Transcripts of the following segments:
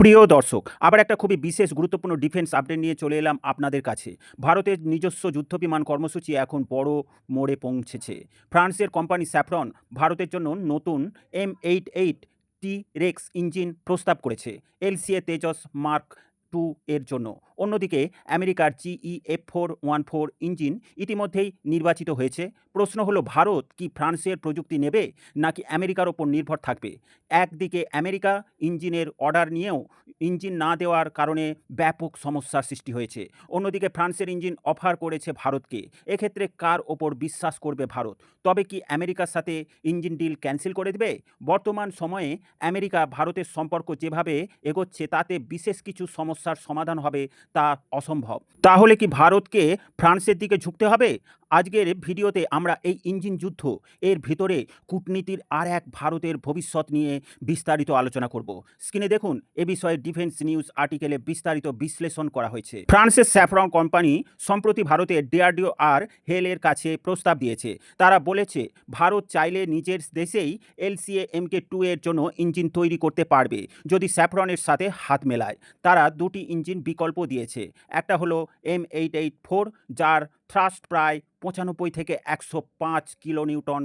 প্রিয় দর্শক, আবার একটা খুবই বিশেষ গুরুত্বপূর্ণ ডিফেন্স আপডেট নিয়ে চলে এলাম আপনাদের কাছে। ভারতের নিজস্ব যুদ্ধবিমান কর্মসূচি এখন বড় মোড়ে পৌঁছেছে। ফ্রান্সের কোম্পানি স্যাফরন ভারতের জন্য নতুন M eight eight T rex engine প্রস্তাব করেছে। এলসিএ তেজস মার্ক টু এর জন্য। অন্যদিকে আমেরিকার GE F four one four engine ইতিমধ্যেই নির্বাচিত হয়েছে। প্রশ্ন হলো, ভারত কি ফ্রান্সের প্রযুক্তি নেবে নাকি আমেরিকার ওপর নির্ভর থাকবে? একদিকে আমেরিকা ইঞ্জিনের অর্ডার নিয়েও ইঞ্জিন না দেওয়ার কারণে ব্যাপক সমস্যার সৃষ্টি হয়েছে। অন্যদিকে ফ্রান্সের ইঞ্জিন অফার করেছে ভারতকে। এক্ষেত্রে কার ওপর বিশ্বাস করবে ভারত? তবে কি আমেরিকার সাথে ইঞ্জিন ডিল ক্যান্সেল করে দেবে? বর্তমান সময়ে আমেরিকা ভারতের সম্পর্ক যেভাবে এগোচ্ছে, তাতে বিশেষ কিছু সমস্যার সমাধান হবে তা অসম্ভব। তাহলে কি ভারতকে ফ্রান্সের দিকে ঝুঁকতে হবে? আজকের ভিডিওতে আমরা এই ইঞ্জিন যুদ্ধ, এর ভিতরে কূটনীতির আর এক ভারতের ভবিষ্যৎ নিয়ে বিস্তারিত আলোচনা করব। স্ক্রিনে দেখুন, এ বিষয়ে ডিফেন্স নিউজ আর্টিকেলে বিস্তারিত বিশ্লেষণ করা হয়েছে। ফ্রান্সের স্যাফরন কোম্পানি সম্প্রতি ভারতের ডিআরডিও আর হেলের কাছে প্রস্তাব দিয়েছে। তারা বলেছে, ভারত চাইলে নিজের দেশেই এলসিএ এমকে টু এর জন্য ইঞ্জিন তৈরি করতে পারবে, যদি স্যাফরনের সাথে হাত মেলায়। তারা দুটি ইঞ্জিন বিকল্প দিয়েছে। একটা হলো এম এইট এইট ফোর, যার থ্রাস্ট প্রায় পঁচানব্বই থেকে একশো পাঁচ কিলো নিউটন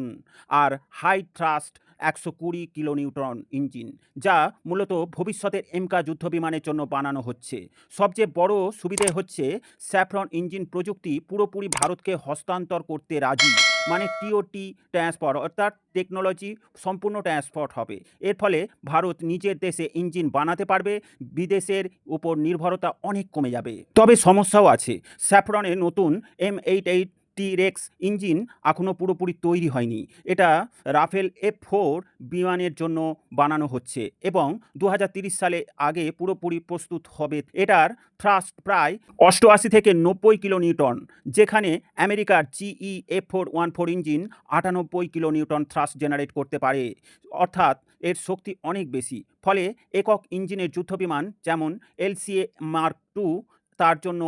আর হাই থ্রাস্ট একশো কুড়ি কিলো নিউটন ইঞ্জিন, যা মূলত ভবিষ্যতের এমকা যুদ্ধবিমানের জন্য বানানো হচ্ছে। সবচেয়ে বড় সুবিধে হচ্ছে স্যাফরন ইঞ্জিন প্রযুক্তি পুরোপুরি ভারতকে হস্তান্তর করতে রাজি মানে টিওটি ট্রান্সপোর্ট অর্থাৎ টেকনোলজি সম্পূর্ণ ট্রান্সপোর্ট হবে। এর ফলে ভারত নিজের দেশে ইঞ্জিন বানাতে পারবে, বিদেশের উপর নির্ভরতা অনেক কমে যাবে। তবে সমস্যাও আছে স্যাফরনের নতুন M eight eight T rex engine এখনও পুরোপুরি তৈরি হয়নি। এটা রাফেল এফ ফোর বিমানের জন্য বানানো হচ্ছে এবং দু সালে আগে পুরোপুরি প্রস্তুত হবে। এটার থ্রাস্ট প্রায় অষ্টআশি থেকে নব্বই কিলো নিউটন যেখানে আমেরিকার GE F four one four engine আটানব্বই কিলো নিউটন থ্রাস্ট জেনারেট করতে পারে। অর্থাৎ এর শক্তি অনেক বেশি। ফলে একক ইঞ্জিনের যুদ্ধবিমান যেমন এলসিএ মার্ক টু তার জন্য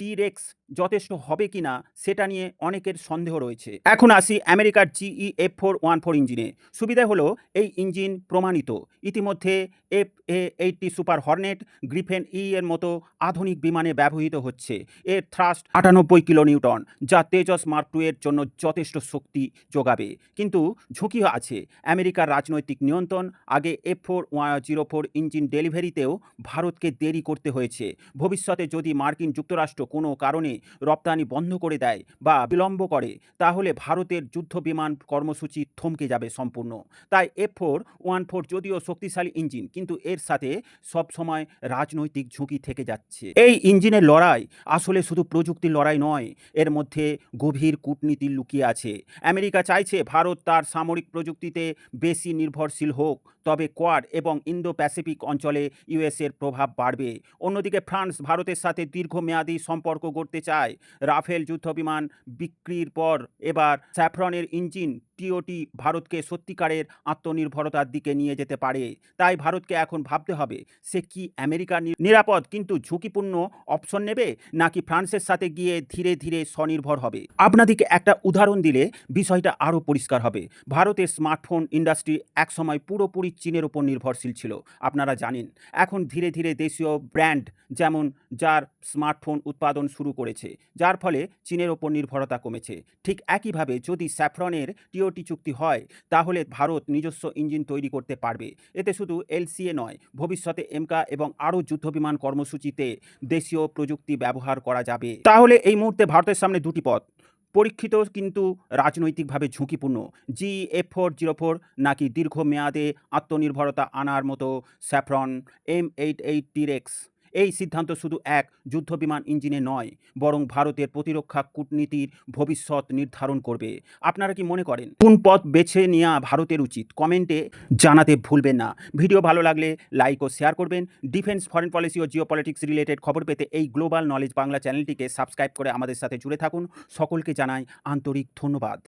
টিরেক্স যথেষ্ট হবে কিনা সেটা নিয়ে অনেকের সন্দেহ রয়েছে। এখন আসি আমেরিকার GE F four one four ইঞ্জিনে। সুবিধা হলো এই ইঞ্জিন প্রমাণিত। ইতিমধ্যে F A eighty super hornet Gripen E এর মতো আধুনিক বিমানে ব্যবহৃত হচ্ছে। এর থ্রাস্ট আটানব্বই কিলো নিউটন যা তেজস মার্ক টু এর জন্য যথেষ্ট শক্তি যোগাবে। কিন্তু ঝুঁকি আছে। আমেরিকার রাজনৈতিক নিয়ন্ত্রণ, আগে F four zero four engine ডেলিভারিতেও ভারতকে দেরি করতে হয়েছে। ভবিষ্যতে যদি মার্কিন যুক্তরাষ্ট্র কোনো কারণে রপ্তানি বন্ধ করে দেয় বা বিলম্ব করে, তাহলে ভারতের যুদ্ধ বিমান কর্মসূচি থমকে যাবে সম্পূর্ণ। তাই এফ ফোর, ওয়ান ফোর যদিও শক্তিশালী ইঞ্জিন, কিন্তু এর সাথে সবসময় রাজনৈতিক ঝুঁকি থেকে যাচ্ছে। এই ইঞ্জিনের লড়াই আসলে শুধু প্রযুক্তির লড়াই নয়, এর মধ্যে গভীর কূটনীতি লুকিয়ে আছে। আমেরিকা চাইছে ভারত তার সামরিক প্রযুক্তিতে বেশি নির্ভরশীল হোক, তবে কোয়াড এবং ইন্দো প্যাসিফিক অঞ্চলে ইউএসের প্রভাব বাড়বে। অন্যদিকে ফ্রান্স ভারতের সাথে দীর্ঘমেয়াদী সম্পর্ক গড়তে চায় রাফেল যুদ্ধবিমান বিক্রির পর এবার স্যাফরনের ইঞ্জিন টিওটি ভারতকে সত্যিকারের আত্মনির্ভরতার দিকে নিয়ে যেতে পারে। তাই ভারতকে এখন ভাবতে হবে, সে কি আমেরিকার নি- নিরাপদ কিন্তু ঝুঁকিপূর্ণ অপশন নেবে, নাকি ফ্রান্সের সাথে গিয়ে ধীরে ধীরে স্বনির্ভর হবে? আপনাদিকে একটা উদাহরণ দিলে বিষয়টা আরও পরিষ্কার হবে। ভারতের স্মার্টফোন ইন্ডাস্ট্রি একসময় পুরোপুরি চীনের উপর নির্ভরশীল ছিল, আপনারা জানেন। এখন ধীরে ধীরে দেশীয় ব্র্যান্ড যেমন যার স্মার্টফোন উৎপাদন শুরু করেছে, যার ফলে চীনের ওপর নির্ভরতা কমেছে। ঠিক একইভাবে যদি স্যাফরনের টিওটি চুক্তি হয়, তাহলে ভারত নিজস্ব ইঞ্জিন তৈরি করতে পারবে। এতে শুধু এলসিএ নয়, ভবিষ্যতে এমকা এবং আরও যুদ্ধবিমান কর্মসূচিতে দেশীয় প্রযুক্তি ব্যবহার করা যাবে। তাহলে এই মুহূর্তে ভারতের সামনে দুটি পথ, পরীক্ষিত কিন্তু রাজনৈতিকভাবে ঝুঁকিপূর্ণ, G F four zero four নাকি দীর্ঘমেয়াদে আত্মনির্ভরতা আনার মতো Safran, M eight eight T rex এই সিদ্ধান্ত শুধু এক যুদ্ধবিমান ইঞ্জিনে নয়, বরং ভারতের প্রতিরক্ষা কূটনীতির ভবিষ্যৎ নির্ধারণ করবে। আপনারা কি মনে করেন? কোন পথ বেছে নেওয়া ভারতের উচিত? কমেন্টে জানাতে ভুলবেন না। ভিডিও ভালো লাগলে লাইক ও শেয়ার করবেন। ডিফেন্স, ফরেন পলিসি ও জিও পলিটিক্স রিলেটেড খবর পেতে এই গ্লোবাল নলেজ বাংলা চ্যানেলটিকে সাবস্ক্রাইব করে আমাদের সাথে জুড়ে থাকুন। সকলকে জানাই আন্তরিক ধন্যবাদ।